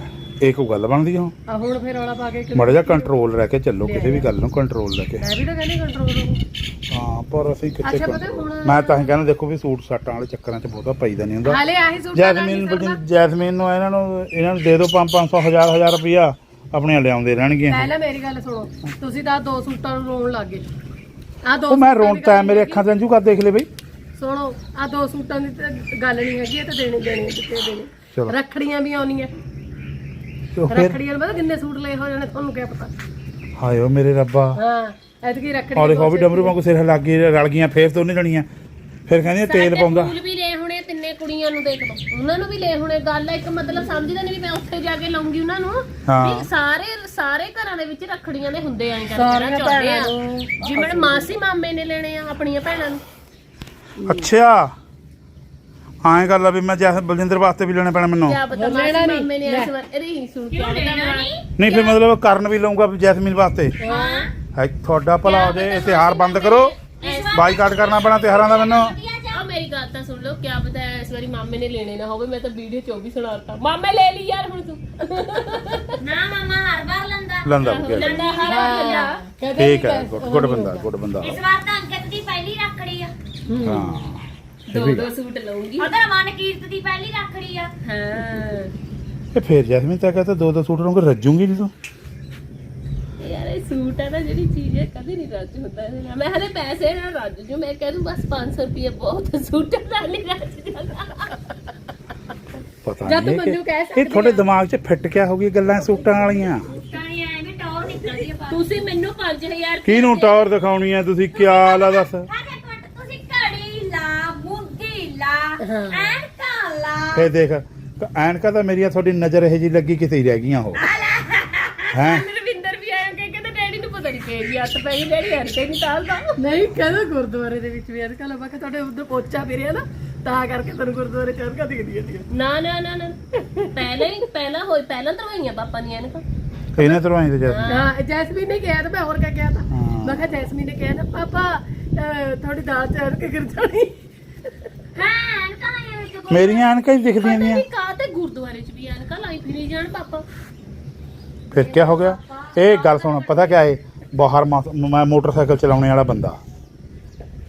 ਇਹ ਕੋਈ ਗੱਲ ਬਣਦੀ ਆ ਹੁਣ? ਆ ਹੁਣ ਫਿਰ ਰੌਲਾ ਪਾ ਕੇ ਕਿ- ਮਾੜਾ ਜਿਹਾ ਕੰਟਰੋਲ ਰਹਿ ਕੇ ਚੱਲੋ ਕਿਸੇ ਵੀ ਗੱਲ ਨੂੰ ਕੰਟਰੋਲ ਲੈ ਕੇ। ਮੈਂ ਵੀ ਤਾਂ ਕਹਿੰਦੀ ਕੰਟਰੋਲ ਹਾਂ ਪਰ ਅਸੀਂ ਕਿੱਥੇ ਅੱਛਾ, ਪਤਾ control- ਹੁਣ- ਮੈਂ ਤਾਂ ਹੀ ਕਹਿੰਦਾ ਦੇਖੋ ਵੀ ਸੂਟ ਸਾਟਾਂ ਵਾਲੇ ਚੱਕਰਾਂ 'ਚ ਬਹੁਤਾ ਪਈਦਾ ਨਹੀਂ ਹੁੰਦਾ। ਹਾਲੇ ਆਹੀ ਸੂਟ ਜੈਸਮੀਨ ਬਲਜਿੰਦਰ ਜੈਸਮੀਨ ਨੂੰ ਇਹਨਾਂ ਨੂੰ ਇਹਨਾਂ ਨੂੰ ਦੇ ਦਿਓ 5-500 ਹਜ਼ਾਰ ਹਜ਼ਾਰ ਰੁਪਇਆ ਆਪਣੀਆਂ ਲਿਆਉਂਦੇ ਰਹਿਣਗੀਆਂ ਇਹ। ਪਹਿਲਾਂ ਮੇਰੀ ਗੱਲ ਸੁਣੋ ਤੁਸੀਂ ਤਾਂ ਦੋ ਸੂਟਾਂ ਨੂੰ ਰੋਣ ਲੱਗ ਗਏ। ਆ ਦੋ ਉਹ ਮੈਂ ਸੂਟਾਂ ਦੀ ਰੋਣਤਾ ਗੱਲ ਮੇਰੇ ਅੱਖਾਂ 'ਚ ਅੰਜੂ ਕਰ ਦੇਖ ਲੈ ਬਈ। ਸੁਣੋ ਆ ਦੋ ਸੂਟਾਂ ਦੀ ਤਾਂ ਗੱਲ ਨਹੀਂ ਹੈਗੀ ਇਹ ਤਾਂ ਦੇਣੇ ਦੇਣੇ ਚਲੋ। ਦੇਣੇ। ਰੱਖੜੀਆਂ ਵੀ ਆਉਣੀਆਂ। ਤੇ ਫਿਰ? ਰੱਖੜੀਆਂ ਨੂੰ ਪਤਾ ਕਿੰਨੇ ਸੂਟ ਲਏ ਹੋ ਜਾਣੇ ਤੁਹਾਨੂੰ ਕੀ ਪਤਾ? ਹਾਏ ਓ ਮੇਰੇ ਰੱਬਾ। ਹਾਂ ਐਤਕੀ ਰੱਖੜੀ ਔਰ ਦੇਖੋ ਵੀ ਡਮਰੂ ਵਾਂਗੂ ਸਿਰ ਹਿਲਾ ਕੇ ਰਲ ਗਈਆਂ ਫੇਰ ਤੋਂ ਨਹੀਂ ਜਣੀਆਂ। ਫਿਰ ਕਹਿੰਦੀਆਂ ਤੇਲ ਪਾਉਂਦਾ। ਫੂਲ ਵੀ ਲੈ ਹੁਣੇ ਤਿੰਨੇ ਕੁੜੀਆਂ ਨੂੰ ਦੇਖ ਲਓ। ਉਹਨਾਂ ਨੂੰ ਵੀ ਲੈ ਹੁਣੇ ਗੱਲ ਆ ਇੱਕ ਮਤਲਬ ਸਮਝਦਾ ਨਹੀਂ ਵੀ ਮੈਂ ਉੱਥੇ ਜਾ ਕੇ ਲਾਉਂਗੀ ਉਹਨਾਂ ਨੂੰ। ਹਾਂ। ਵੀ ਸਾਰੇ ਸਾਰੇ ਘਰਾਂ ਦੇ ਵਿੱਚ ਰੱਖੜੀਆਂ ਦੇ ਹੁੰਦੇ ਆਂ ਸਾਰੀਆਂ ਕਰਕੇ ਚਾਹੁੰਦੇ ਆ। ਨੂੰ। ਜਿਵੇਂ ਮਾਸੀ ਮਾਮੇ ਨੇ ਲੈਣੇ ਆ ਆਪਣੀਆਂ ਭੈਣਾਂ ਨੂੰ। ਅੱਛਾ। ਐਂ ਗੱਲ ਆ ਵੀ ਮੈਂ ਜੈਸ ਬਲਜਿੰਦਰ ਵਾਸਤੇ ਵੀ ਲੈਣਾ ਪੈਣਾ ਮੈਨੂੰ। ਕਿਆ ਪਤਾ ਲੈਣਾ ਮਾਸੀ ਨੀ। ਮਾਮੇ ਨੇ ਇਸ ਵਾਰ ਅਰੇ ਸੁਣ ਕੇ ਨਹੀਂ ਫਿਰ ਮਤਲਬ ਕਰਨ ਵੀ ਲਊਂਗਾ ਜੈਸਮੀਨ ਵਾਸਤੇ। ਹਾਂ। ਹੈ ਤੁਹਾਡਾ ਭਲਾ ਹੋ ਜਾਏ ਇਹ ਤਿਉਹਾਰ ਬੰਦ ਕਰੋ। ਬਾਈਕਾਟ ਕਰਨਾ ਪੈਣਾ ਤਿਉਹਾਰਾਂ ਦਾ ਮੈਨੂੰ। ਆ ਮੇਰੀ ਗੱਲ ਤਾਂ ਸੁਣ ਲਓ ਕਿਆ ਪਤਾ ਇਸ ਵਾਰੀ ਮਾਮੇ ਨੇ ਲੈਣੇ ਨਾ ਹੋਵੇ ਮੈਂ ਤਾਂ ਵੀਡੀਓ 'ਚ ਉਹ ਵੀ ਸੁਣਾਤਾ ਮਾਮੇ ਲੈ ਲਈ ਯਾਰ ਹੁਣ ਤੂੰ। ਨਾ ਮਾਮਾ ਹਰ ਵਾਰ ਲੰਦਾ। ਲੰਦਾ ਹੋ ਗਿਆ ਲੰਡਾ ਹਰਾ ਕਹਿੰਦੇ ਠੀਕ ਹੈ ਗੁੱਡ ਗੁੱਡ ਬੰਦਾ ਗੁੱਡ ਬੰਦਾ। ਇਸ ਵਾਰ ਤਾਂ ਅੰਕਿਤ ਦੀ ਪਹਿਲੀ ਰੱਖੜੀ ਆ। ਹਾਂ। ਦੋ ਦੋ ਸੂਟ ਲਊਂਗੀ। ਉਹਦਾ ਮਨ ਕੀਰਤ ਦੀ ਪਹਿਲੀ ਰੱਖੜੀ ਆ। ਹਾਂ। ਇਹ ਫੇਰ ਜੈਸਮੀਨ ਤਾਂ ਕਹਤਾ ਦੋ ਦੋ ਸੂਟ ਰੋਂਗੇ ਰੱਜੂਗੀ ਨਹੀਂ ਤੂੰ ਯਾਰ ਇਹ ਸੂਟ ਹੈ ਨਾ ਜਿਹੜੀ ਚੀਜ਼ ਹੈ ਕਦੇ ਨਹੀਂ ਰੱਜ ਹੁੰਦਾ ਇਹਦੇ ਨਾਲ। ਮੈਂ ਹਲੇ ਪੈਸੇ ਨਾਲ ਰੱਜ ਜੂ ਮੈਂ ਕਹਿ ਦੂੰ ਬਸ 500 ਰੁਪਏ ਬਹੁਤ ਸੂਟ ਨਾਲ ਨਹੀਂ ਰੱਜ ਜਾਂਦਾ। ਪਤਾ ਜਾਂ ਤੂੰ ਨਹੀਂ ਮੈਨੂੰ ਕਹਿ ਇਹ ਤੁਹਾਡੇ ਦਿਮਾਗ 'ਚ ਫਿੱਟ ਕਿਆ ਹੋ ਗਈ ਗੱਲਾਂ ਸੂਟਾਂ ਵਾਲੀਆਂ? ਕਾਣੀ ਐ ਵੀ ਟੌਰ ਨਿਕਲਦੀ ਆ ਬਾਹਰ। ਤੁਸੀਂ ਮੈਨੂੰ 5000 ਕਿਹਨੂੰ ਟੌਰ ਦਿਖਾਉਣੀ ਆ ਤੁਸੀਂ? ਕਿਆ ਲਾ ਦੱਸ ਹਾਲੇ ਕੋਟ ਤੁਸੀਂ ਘੜੀ ਲਾ ਮੁੰਦੀ ਐਨਕਾਂ ਲਾ। ਫੇਰ ਦੇਖ ਐਨਕਾ ਤਾਂ ਮੇਰੀਆਂ ਤੁਹਾਡੀ ਨਜ਼ਰ ਇਹ ਜੀ ਲੱਗੀ ਕਿਤੇ ਹੀ ਰਹਿ ਗਈਆਂ ਉਹ। ਹੈ? ਰਵਿੰਦਰ ਵੀ ਆਇਆ ਕਿ ਕਹਿੰਦਾ ਡੈਡੀ ਨੂੰ ਪਤਾ ਨਹੀਂ ਕਿਹੜੀ ਹੱਥ ਪੈ ਗਈ ਡੈਡੀ ਹਰ ਕੇ ਨਹੀਂ ਤਾਲਦਾ। ਨਹੀਂ ਕਹਿੰਦਾ ਗੁਰਦੁਆਰੇ ਦੇ ਵਿੱਚ ਵੀ ਅੱਜ ਕੱਲ੍ਹ ਮੈਂ ਕਿਹਾ ਤੁਹਾਡੇ ਉਧਰ ਪੋਚਾ ਫਿਰਿਆ ਨਾ ਤਾਂ ਕਰਕੇ ਤੈਨੂੰ ਗੁਰਦੁਆਰੇ ਚੜਕਾ ਦਿਖਦੀ ਹੈ ਨਾ ਨਾ ਨਾ ਨਾ। ਪਹਿਲਾਂ ਹੀ ਪਹਿਲਾਂ ਹੋਈ ਪਹਿਲਾਂ ਤਰਵਾਈਆਂ ਪਾਪਾ ਦੀਆਂ ਨੇ ਤਾਂ ਇਹਨੇ ਤਰਵਾਈ ਤੇ ਜੈਸਮੀਨ ਹਾਂ। ਜੈਸਮੀਨ ਨੇ ਕਿਹਾ ਤਾਂ ਮੈਂ ਹੋਰ ਕਿਆ ਕਿਹਾ ਤਾਂ। ਹਾਂ। ਮੈਂ ਕਿਹਾ ਜੈਸਮੀਨ ਨੇ ਕਿਹਾ ਨਾ ਪਾਪਾ ਅਹ, ਤੁਹਾਡੀ ਦਾਲ ਚੜ ਕੇ ਗਿਰ ਜਾਣੀ। ਹਾਂ ਐਨਕਾਂ ਲਾਈਆਂ ਵਿੱਚ ਕੋਈ ਮੇਰੀਆਂ ਐਨਕਾਂ ਹੀ ਦਿਖਦੀਆਂ ਪਤਾ ਨਹੀਂ ਨਹੀਂ ਕਾ ਤੇ ਗੁਰਦੁਆਰੇ 'ਚ ਵੀ ਐਨਕਾਂ ਲਾਈ ਫਿਰੀ ਜਾਣ ਪਾਪਾ। ਫਿਰ ਕੀ ਹੋ ਗਿਆ? ਇਹ ਗੱਲ ਸੁਣ ਪਤਾ ਕਿਆ ਹੈ ਬਾਹਰ ਮਾ- ਮੈਂ ਮੋਟਰਸਾਈਕਲ ਚਲਾਉਣੇ ਵਾਲਾ ਬੰਦਾ।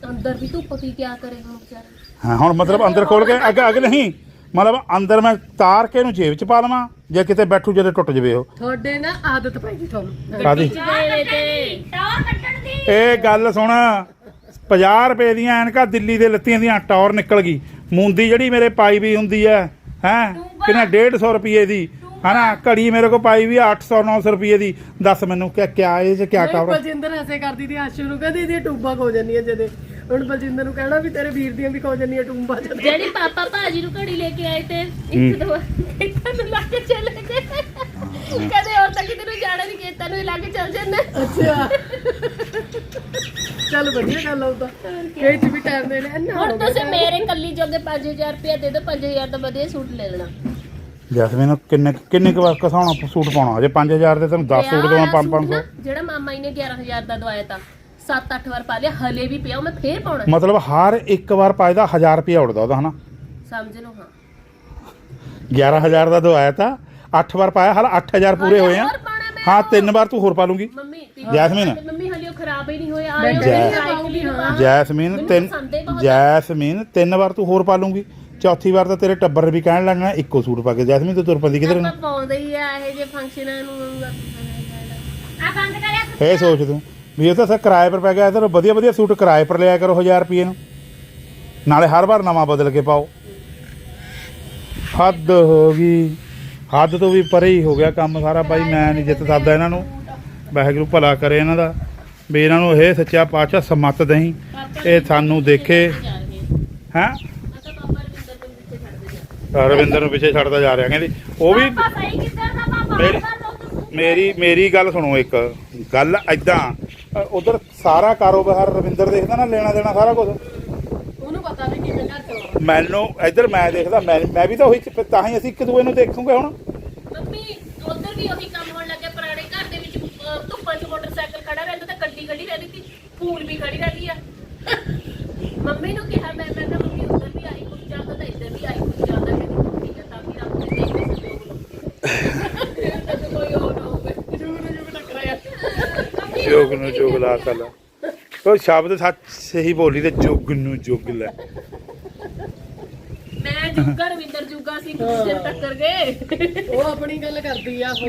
ਅੰਦਰ ਵੀ ਧੁੱਪ ਕੀ ਕਿਆ ਕਰੇ ਹੁਣ ਵਿਚਾਰਾ? ਹਾਂ ਹੁਣ ਮਤਲਬ ਅੰਦਰ ਖੋਲ ਕੇ ਅੱਗੇ ਅੱਗੇ ਨਹੀਂ ਮਤਲਬ ਅੰਦਰ ਮੈਂ ਤਾਰ ਕੇ ਇਹਨੂੰ ਜੇਬ 'ਚ ਪਾ ਲਵਾਂ ਜੇ ਕਿਤੇ ਬੈਠੂ ਜਦੋਂ ਟੁੱਟ ਜਵੇ ਉਹ। ਤੁਹਾਡੇ ਨਾ ਆਦਤ ਪੈ ਗਈ ਤੁਹਾਨੂੰ। ਕਾਦੀ ਟੌਰ ਦੀ। ਇਹ ਗੱਲ ਸੁਣ 50 ਰੁਪਏ ਦੀਆਂ ਐਨਕਾਂ ਦਿੱਲੀ ਦੇ ਲੱਤੀਆਂ ਦੀਆਂ ਟੌਰ ਨਿਕਲ ਗਈ। ਮੁੰਦੀ ਜਿਹੜੀ ਮੇਰੇ ਪਾਈ ਵੀ ਹੁੰਦੀ ਹੈ? ਹੈ ਕਿੰਨਾ 150 ਰੁਪਏ ਦੀ। ਹਨਾ ਘੜੀ ਮੇਰੇ ਕੋ ਪਾਈ ਵੀ 800 900 ਰੁਪਏ ਦੀ। ਦੱਸ ਮੈਨੂੰ ਕਿਆ ਕਿਆ ਇਹ ਚ ਕਿਆ ਟੌਰ ਬਲਜਿੰਦਰ ਐਸੇ ਕਰਦੀ ਦੀ ਆਸ਼ੂ ਨੂੰ ਕਹਿੰਦੀ ਇਹਦੀਆਂ ਟੂਬਾਂ ਖੋ ਜਾਂਦੀਆਂ ਜਦੇ। ਹੁਣ ਬਲਜਿੰਦਰ ਨੂੰ ਕਹਿਣਾ ਵੀ ਤੇਰੇ ਵੀਰ ਦੀਆਂ ਵੀ ਖੋ ਜਾਂਦੀਆਂ ਟੂਬਾਂ ਜਦੇ। ਜਿਹੜੀ ਪਾਪਾ ਭਾਜੀ ਨੂੰ ਘੜੀ ਲੈ ਕੇ ਆਏ ਤੇ ਇੱਕ ਦੋ ਖੇਤਾਂ ਨੂੰ ਲਾ ਕੇ ਚਲੇ ਗਏ। ਕਦੇ ਹੋਰ ਤਾਂ ਕਿਤੇ ਨੂੰ ਜਾਣਾ ਨਹੀਂ ਖੇਤਾਂ ਨੂੰ ਹੀ ਲਾ ਕੇ ਚੱਲ ਜਾਂਦੇ। ਅੱਛਾ। ਚੱਲ ਵਧੀਆ ਗੱਲ ਆਉਂਦਾ ਇਹ ਚ ਵੀ ਟਾਈਮ ਦੇ ਲੈ ਨਾ ਹੁਣ ਤੁਸੀਂ ਮੇਰੇ ਕੱਲੀ ਜੋਗੇ 5000 ਰੁਪਏ ਦੇ ਦਿਓ 5000 ਦਾ ਵਧੀਆ ਸੂਟ ਲੈ ਲੈਣਾ। ਜੈਸਮੀਨ ਕਿੰਨੇ ਕਿੰਨੇ ਕੁ ਵਾਰ ਕਸਾਉਣਾ ਸੂਟ ਪਾਉਣਾ? ਅਜੇ 5000 ਦੇ ਤੈਨੂੰ 10 ਸੂਟ ਦੇਵਾਂ 5 500 ਜਿਹੜਾ ਮਾਮਾ ਜੀ ਨੇ 11000 ਦਾ ਦਵਾਇਆ ਤਾਂ 7-8 ਵਾਰ ਪਾ ਲਿਆ ਹਲੇ ਵੀ ਪਿਆ ਉਹ ਮੈਂ ਫੇਰ ਪਾਉਣਾ। ਮਤਲਬ ਹਰ ਇੱਕ ਵਾਰ ਪਾਇਦਾ 1000 ਰੁਪਏ ਉੜਦਾ ਉਹਦਾ ਹਨਾ? ਸਮਝ ਲਓ ਹਾਂ। 11000 ਦਾ ਦਵਾਇਆ ਤਾਂ 8 ਵਾਰ ਪਾਇਆ ਹਾਲ 8000 ਪੂਰੇ ਹੋਏ ਆ। ਹਾਂ ਤਿੰਨ ਵਾਰ ਤੂੰ ਹੋਰ ਪਾ ਲੂੰਗੀ ਮੰਮੀ ਜੈਸਮੀਨ। ਮੰਮੀ ਖਰਾਬ ਹੀ ਨਹੀਂ ਹੋਇਆ ਮੈਂ ਆਇਓ ਜੈ- ਪਾਉਂਗੀ ਹਾਂ ਜੈਸਮੀਨ ਮੈਨੂੰ ਤਿੰਨ ਪਸੰਦ ਹੀ ਬਹੁਤ ਜੈਸਮੀਨ ਤਿੰਨ ਵਾਰ ਤੂੰ ਹੋਰ ਪਾ ਲੂੰਗੀ ਚੌਥੀ ਵਾਰ ਤਾਂ ਤੇਰੇ ਟੱਬਰ ਵੀ ਕਹਿਣ ਲੱਗਣਾ ਇੱਕੋ ਸੂਟ ਪਾ ਕੇ। ਜੈਸਮੀਨ ਤੂੰ ਤੁਰ ਪੰਦੀ ਕਿਧਰ ਆਪਾਂ ਨੂੰ? ਪਾਉਂਦੇ ਹੀ ਆ ਇਹ ਜੇ ਫੰਕਸ਼ਨਾਂ ਨੂੰ ਆ ਬੰਦ ਕਰਿਆ ਇਹ ਸੋਚ ਤੂੰ। ਵੀ ਇਹ ਤਾਂ ਸਾ ਕਿਰਾਏ ਪਰ ਪੈ ਗਿਆ ਤਾਂ ਵਧੀਆ ਵਧੀਆ ਸੂਟ ਕਿਰਾਏ ਪਰ ਲਿਆ ਕਰੋ 1000 ਰੁਪਏ ਨੂੰ। ਨਾਲੇ ਹਰ ਵਾਰ ਨਵਾਂ ਬਦਲ ਕੇ ਪਾਓ। ਹੱਦ ਹੋ ਗਈ। ਹੱਦ ਤੋਂ ਵੀ ਪਰੇ ਹੀ ਹੋ ਗਿਆ ਕੰਮ ਸਾਰਾ। ਬਾਈ ਮੈਂ ਨਹੀਂ ਜਿੱਤ ਸਕਦਾ ਇਹਨਾਂ ਨੂੰ। ਵਾਹਿਗੁਰੂ ਭਲਾ ਕਰੇ ਇਹਨਾਂ ਦਾ। ਵੀ ਇਹਨਾਂ ਨੂੰ ਇਹ ਸੱਚਾ ਪਾਤਸ਼ਾਹ ਸਮੱਤ ਦਹੀਂ ਇਹ ਸਾਨੂੰ ਦੇਖੇ। ਹੈਂ? ਰਵਿੰਦਰ ਨੂੰ ਪਿੱਛੇ ਛੱਡਦਾ ਜਾ ਰਿਹਾ ਕਹਿੰਦੀ ਉਹ ਵੀ ਮੇਰੀ-। ਮੇਰੀ ਮੇਰੀ ਗੱਲ ਸੁਣੋ ਇੱਕ ਗੱਲ ਐਦਾਂ ਉਧਰ ਸਾਰਾ ਕਾਰੋਬਾਰ ਰਵਿੰਦਰ ਦੇਖਦਾ ਨਾ ਲੈਣਾ ਦੇਣਾ ਸਾਰਾ ਕੁਝ ਉਹਨੂੰ ਪਤਾ ਵੀ ਕਿਵੇਂ ਘਰ ਚਲਾਉਣਾ ਮੈਨੂੰ ਇੱਧਰ ਮੈਂ ਦੇਖਦਾ ਮੈਂ ਮੈਂ ਵੀ ਤਾਂ ਉਹੀ ਤਾਂ ਹੀ ਅਸੀਂ ਇੱਕ ਦੂਏ ਨੂੰ ਦੇਖੂਗੇ ਹੁਣ। ਮੰਮੀ ਉਧਰ ਵੀ ਉਹੀ ਕੰਮ ਹੋਣ ਲੱਗਿਆ ਪੁਰਾਣੇ ਘਰ ਦੇ ਵਿੱਚ ਅਹ, ਧੁੱਪਾਂ 'ਚ ਮੋਟਰਸਾਈਕਲ ਖੜਾ ਰਹਿੰਦਾ ਤਾਂ ਗੱਡੀ ਖੜੀ ਰਹਿੰਦੀ ਸੀ ਫੂਲ ਵੀ ਖੜੀ ਰਹਿੰਦੀ ਆ। ਮੰਮੀ ਨੂੰ ਕਿਹਾ ਮੈਂ ਮੈਂ ਕਿਹਾ ਮੰਮੀ ਉਧਰ ਵੀ ਆਈ ਕੁਝ ਜਾਂਦਾ ਤਾਂ ਇੱਧਰ ਵੀ ਆਈ ਕੁਝ ਜਾਂਦਾ ਕਹਿੰਦੀ ਠੀਕ ਹੈ ਤਾਂ ਵੀ ਆਪ ਦੇ ਦੇਖ ਕੇ ਲਓ ਕੋਈ ਹੋਰ ਨਾ ਹੋਵੇ ਜੂਗ ਨੂੰ ਜੂਗ ਟੱਕਰਿਆ ਜੋਗ ਨੂੰ ਜੋਗ ਲਾ ਕਲਾ ਉਹ ਸ਼ਬਦ ਸੱਚ ਸਹੀ ਬੋਲੀ ਤੇ ਜੋਗ ਨੂੰ ਜੋਗ ਲੈ। ਮੈਂ ਜੁਗਾ ਰਵਿੰਦਰ ਜੁਗਾ ਸੀ ਕੁਝ ਦਿਨ ਟੱਕਰ ਗਏ। ਉਹ ਆਪਣੀ ਗੱਲ ਕਰਦੀ ਆ। ਉਹ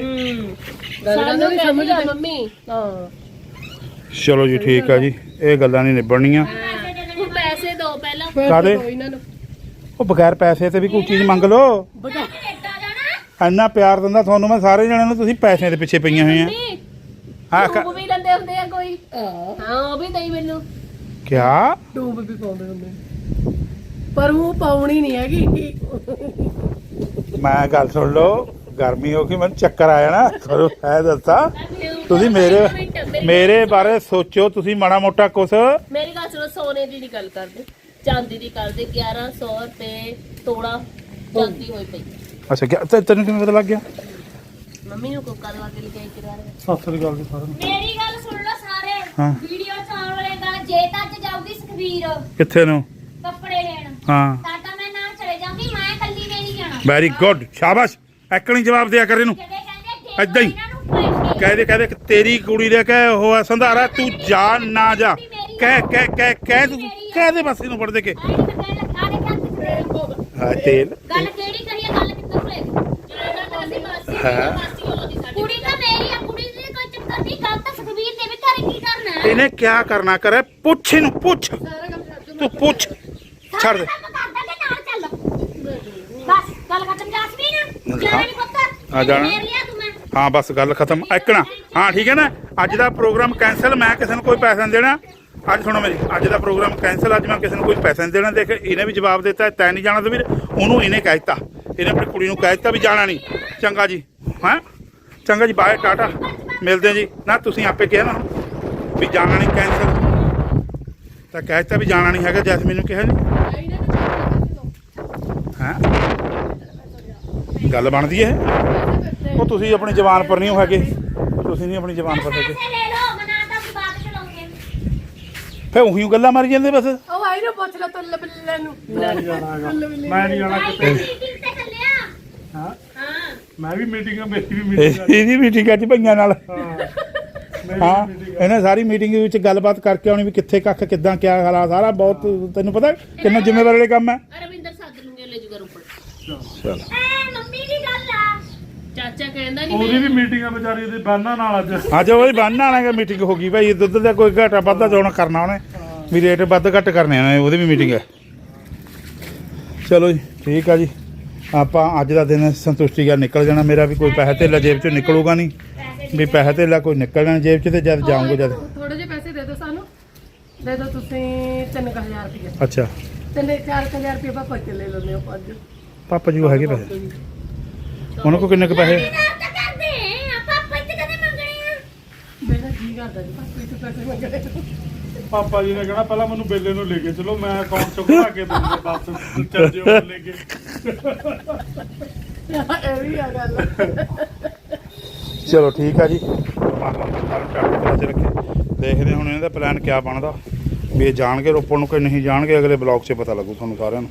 ਗੱਲ ਸਾਨੂੰ ਕਰਦਾ ਵੀ ਸਮਝ ਕਹਿੰਦੀ ਆ ਮੰਮੀ ਹਾਂ। ਚਲੋ ਜੀ ਠੀਕ ਆ ਜੀ। ਇਹ ਗੱਲਾਂ ਨਹੀਂ ਨਿਬੜਨੀਆਂ ਹੁਣ ਪੈਸੇ ਦਿਓ ਪਹਿਲਾਂ। ਉਹ ਬਗੈਰ ਪੈਸੇ ਤੇ ਵੀ ਕੋਈ ਚੀਜ਼ ਮੰਗ ਲਓ। ਇੰਨਾ ਪਿਆਰ ਦਿੰਦਾ ਤੁਹਾਨੂੰ ਮੈਂ ਸਾਰੇ ਜਣਿਆਂ ਨੂੰ ਤੁਸੀਂ ਪੈਸੇ ਦੇ ਪਿੱਛੇ ਪਈਆਂ ਹੋਈਆਂ। ਹਾਂ ਟੂਬ ਵੀ ਲੈਂਦੇ ਹੁੰਦੇ ਆ ਕੋਈ। ਹਾਂ ਉਹ ਵੀ ਦੇਈ ਮੈਨੂੰ। ਕਿਆ? ਟੂਬ ਵੀ ਪਾਉਂਦੇ ਹੁੰਦੇ। ਪਰ ਉਹ ਪਾਉਣੀ ਨਹੀਂ ਹੈਗੀ। ਮੈਂ ਗੱਲ ਸੁਣ ਲਓ। ਗਰਮੀ ਹੋ ਗਈ ਮੈਨੂੰ ਚੱਕਰ ਆ ਜਾਣਾ ਤੁਹਾਨੂੰ ਇਹ ਦੱਸਾਂ ਤੁਸੀਂ ਮੇਰੇ ਮੇਰੇ ਬਾਰੇ ਸੋਚੋ ਤੁਸੀਂ ਮਾੜਾ ਮੋਟਾ ਕੁਛ। ਮੇਰੀ ਗੱਲ ਸੁਣੋ ਸੋਨੇ ਦੀ ਨਹੀਂ ਗੱਲ ਕਰਦੇ। ਚਾਂਦੀ ਦੀ ਕਰਦੇ 1100 ਰੁਪਏ ਤੋੜਾ ਚਾਂਦੀ ਹੋਈ ਪਈ। ਅੱਛਾ ਕਿਆ- ਤੇ ਤੈਨੂੰ ਕਿਵੇਂ ਪਤਾ ਲੱਗ ਗਿਆ? ਮੰਮੀ ਨੂੰ ਕੋਕਾ ਦਵਾ ਕੇ ਲਿਜਾਈ ਕਰਾ ਰਹੇ ਸਤਿ ਸ੍ਰੀ ਅਕਾਲ ਜੀ ਸਾਰਿਆਂ ਨੂੰ। ਮੇਰੀ ਗੱਲ ਸੁਣ ਲਓ ਸਾਰੇ। ਵੀਡੀਓ ਚ ਆਉਣ ਵਾਲੇ ਗੱਲ ਜੇ ਤੱਕ ਜਾਊਗੀ ਸੁਖਵੀਰ ਕਿੱਥੇ ਨੂੰ? ਕੱਪੜੇ ਲੈਣ। ਹਾਂ। ਤਾਂ ਤਾਂ ਮੈਂ ਨਾਲ ਚਲੇ ਜਾਊਂਗੀ ਮੈਂ ਇਕੱਲੀ ਨੇ ਨਹੀਂ ਜਾਣਾ। ਵੈਰੀ ਗੁੱਡ ਸ਼ਾਬਾਸ਼। ਐਕਣੀ ਜਵਾਬ ਦਿਆ ਕਰ ਇਹਨੂੰ। ਦੇ ਏਦਾਂ ਹੀ। ਕਹਦੇ ਕਹਦੇ ਕਿ ਤੇਰੀ ਕੁੜੀ ਦੇ ਕਹੇ ਉਹ ਆ ਸੰਧਾਰਾ ਤੂੰ ਜਾ ਨਾ ਜਾ। ਕਹਿ ਕਹਿ ਕਹਿ ਕਹਿ ਤੂੰ ਕਹਦੇ ਬਸ ਇਹਨੂੰ ਫੜ ਦੇ ਕੇ। ਹਾਂ ਤੇਲ। ਗੱਲ ਕਿਹੜੀ ਕਰੀਏ ਗੱਲ ਕਿੱਥੋਂ ਲੈ ਹਾਂ। ਕੁੜੀ ਤਾਂ ਮੇਰੀ ਆ ਕੁੜੀ ਦੀ ਕੋਈ ਚੱਕਰ ਨਹੀਂ ਗੱਲ ਤਾਂ ਸੁਖਵੀਰ ਦੇ ਵੀ ਘਰੇ ਕੀ ਕਰਨਾ? ਇਹਨੇ ਕਿਆ ਕਰਨਾ ਕਰੇ ਪੁੱਛ ਇਹਨੂੰ ਪੁੱਛ। ਤੂੰ ਪੁੱਛ। ਛੱਡ ਦੇ ਕੰਮ ਕਰਦਾ ਤੇ ਨਾਲ ਚੱਲ ਬਸ ਗੱਲ ਖਤਮ ਪੁੱਤ ਆ ਜਾਣਾ। ਹਾਂ ਬਸ ਗੱਲ ਖਤਮ। ਐਕਣਾ ਹਾਂ ਠੀਕ ਹੈ ਨਾ? ਅੱਜ ਦਾ ਪ੍ਰੋਗਰਾਮ ਕੈਨਸਲ ਮੈਂ ਕਿਸੇ ਨੂੰ ਕੋਈ ਪੈਸਾ ਨਹੀਂ ਦੇਣਾ। ਅੱਜ ਸੁਣੋ ਮੇਰੀ ਅੱਜ ਦਾ ਪ੍ਰੋਗਰਾਮ ਕੈਨਸਲ ਅੱਜ ਮੈਂ ਕਿਸੇ ਨੂੰ ਕੋਈ ਪੈਸਾ ਨਹੀਂ ਦੇਣਾ। ਦੇਖ ਇਹਨੇ ਵੀ ਜਵਾਬ ਦਿੱਤਾ ਤੈਂ ਨਹੀਂ ਜਾਣਾ ਤੇ ਵੀਰ ਉਹਨੂੰ ਇਹਨੇ ਕਹਿ ਦਿੱਤਾ। ਇਹਨੇ ਆਪਣੀ ਕੁੜੀ ਨੂੰ ਕਹਿ ਦਿੱਤਾ ਵੀ ਜਾਣਾ ਨਹੀਂ ਚੰਗਾ ਜੀ ਹਾਂ? ਚੰਗਾ ਜੀ ਬਾਏ ਟਾਟਾ। ਮਿਲਦੇ ਹਾਂ ਜੀ। ਨਾ ਤੁਸੀਂ ਆਪੇ ਕਿਹਾ ਨਾ ਵੀ ਜਾਣਾ ਨਹੀਂ ਕੈਨਸਲ ਤਾਂ ਕਹਿ ਦਿੱਤਾ ਵੀ ਜਾਣਾ ਨਹੀਂ ਹੈਗਾ ਜੈਸਮੀਨ ਨੂੰ ਕਿਹਾ ਨਹੀਂ ਹਾਂ ਗੱਲ ਬਣਦੀ ਹੈ? ਉਹ ਤੁਸੀਂ ਆਪਣੀ ਜ਼ਬਾਨ ਪਰ ਨਹੀਂ ਹੋ ਹੈਗੇ। ਤੁਸੀਂ ਨਹੀਂ ਆਪਣੀ ਜ਼ਬਾਨ ਪਰ ਹੈਗੇ। ਲੈ ਲਓ ਮਨਾ ਤਾਂ ਅਸੀਂ ਬਾਅਦ ਚ ਲਾਉਂਗੇ ਫੇ ਉਹੀ ਗੱਲਾਂ ਮਾਰੀ ਜਾਂਦੇ ਬਸ। ਉਹ ਆਈ ਨਾ ਪੁੱਛ ਲੈ ਤੱਲ ਬਿੱਲੇ ਨੂੰ। ਮੈਂ ਨਹੀਂ ਜਾਣਾ ਹੈਗਾ। ਮੈਂ ਨਹੀਂ ਜਾਣਾ ਭਾਈ ਕਿਤੇ। ਮੀਟਿੰਗ ਤੇ ਚੱਲਿਆ ਹਾਂ। ਹਾਂ। ਮੈਂ ਵੀ ਮੀਟਿੰਗ ਆ ਮੇਰੀ ਵੀ ਮੀਟਿੰਗ ਆ। ਇਹਦੀ ਮੀਟਿੰਗ ਅੱਜ ਭਈਆਂ ਨਾਲ। ਹਾਂ। ਮੇਰੀ ਹਾਂ ਵੀ ਮੀਟਿੰਗ ਆ। ਇਹਨੇ ਸਾਰੀ ਮੀਟਿੰਗ ਵਿੱਚ ਗੱਲਬਾਤ ਕਰਕੇ ਆਉਣੀ ਵੀ ਕਿੱਥੇ ਕੱਖ ਕਿੱਦਾਂ ਕਿਆ ਹਾਲਾਤ ਸਾਰਾ ਬਹੁਤ ਤੈਨੂੰ ਪਤਾ ਕਿੰਨਾ ਜ਼ਿੰਮੇਵਾਰੀ ਵਾਲੇ ਕੰਮ ਹੈ। ਰਵਿੰਦਰ ਸੱਦ ਲੂੰਗੇ ਲੈ ਜੂਗਾ ਰੁਪੜ ਚਲ। ਐ ਮੰਮੀ ਦੀ ਗੱਲ ਆ ਚਾਚਾ ਕਹਿੰਦਾ ਉਹਦੀ ਵੀ ਮੀਟਿੰਗ ਆ ਵਿਚਾਰੀ ਦੀ ਬਾਨਾ ਨਾਲ ਅੱਜ। ਅੱਜ ਉਹਦੀ ਬੰਨ ਆਣਾਗਾ ਮੀਟਿੰਗ ਹੋ ਗਈ ਭਾਈ ਦੁੱਧ ਦਾ ਕੋਈ ਘਾਟਾ ਵਾਧਾ ਚੋਣ ਕਰਨਾ ਉਹਨੇ। ਵੀ ਰੇਟ ਵੱਧ ਘੱਟ ਕਰਨੇ ਉਹਨੇ ਉਹਦੀ ਵੀ ਮੀਟਿੰਗ ਹੈ। ਚਲੋ ਜੀ ਠੀਕ ਆ ਜੀ। ਆਪਾਂ ਅੱਜ ਦਾ ਦਿਨ ਸੰਤੁਸ਼ਟੀ ਨਾਲ ਨਿਕਲ ਜਾਣਾ। ਮੇਰਾ ਵੀ ਕੋਈ ਪੈਸਾ ਧੇਲਾ ਜੇਬ ਚੋਂ ਨਿਕਲੂਗਾ ਨਹੀਂ ਵੀ ਪੈਸਾ ਧੇਲਾ ਕੋਈ ਨਿਕਲ ਜਾਣਾ ਜੇਬ 'ਚ ਤੇ ਜਦ ਜਾਊਂਗਾ ਜਦ। ਥੋੜੇ ਜਿਹੇ ਪੈਸੇ ਦੇ ਦਿਓ ਸਾਨੂੰ। ਦੇ ਦਿਓ ਤੁਸੀਂ 3000 ਰੁਪਏ ਅੱਛਾ। ਤਿੰਨ 4000 ਰੁਪਏ ਪਾਪਾ ਚ ਲੈ ਲੈਂਦੇ ਹੋ ਅੱਜ। ਪਾਪਾ ਜੀ ਉਹ ਹੈਗੇ ਪੈਸੇ? ਉਹਨਾਂ ਕੋਲ ਕਿੰਨੇ ਕੁ ਪੈਸੇ? ਪਾਪਾ ਇੱਥੇ ਕਦੇ ਮੰਗਣੇ ਆ। ਮੇਰਾ ਜੀ ਕਰਦਾ ਜੀ? ਪਾਪਾ ਤੋਂ ਪੈਸੇ ਮੰਗਣੇ ਪਾਪਾ ਜੀ ਨੇ ਕਹਿਣਾ ਪਹਿਲਾਂ ਮੈਨੂੰ ਬੇਲੇ ਨੂੰ ਲੈ ਕੇ ਚਲੋ ਮੈਂ ਅਕਾਊਂਟ ਚੋਂ ਕਢਾ ਕੇ ਦੂੰਗਾ ਬਸ। ਚੱਲ ਜਿਓ ਲੈ ਕੇ। ਇਹ ਵੀ ਆ ਗੱਲ। ਚਲੋ ਠੀਕ ਆ ਜੀ। ਪਰਮਾਤਮਾ ਚੜ੍ਹਦੀ 'ਚ ਰੱਖੇ ਦੇਖਦੇ ਹੁਣ ਇਹਨਾਂ ਦਾ ਪਲਾਨ ਕਿਆ ਬਣਦਾ। ਵੀ ਇਹ ਜਾਣਗੇ ਰੋਪੜ ਨੂੰ ਕਿ ਨਹੀਂ ਜਾਣਗੇ ਅਗਲੇ ਬਲੌਗ 'ਚ ਪਤਾ ਲੱਗੂ ਤੁਹਾਨੂੰ ਸਾਰਿਆਂ ਨੂੰ।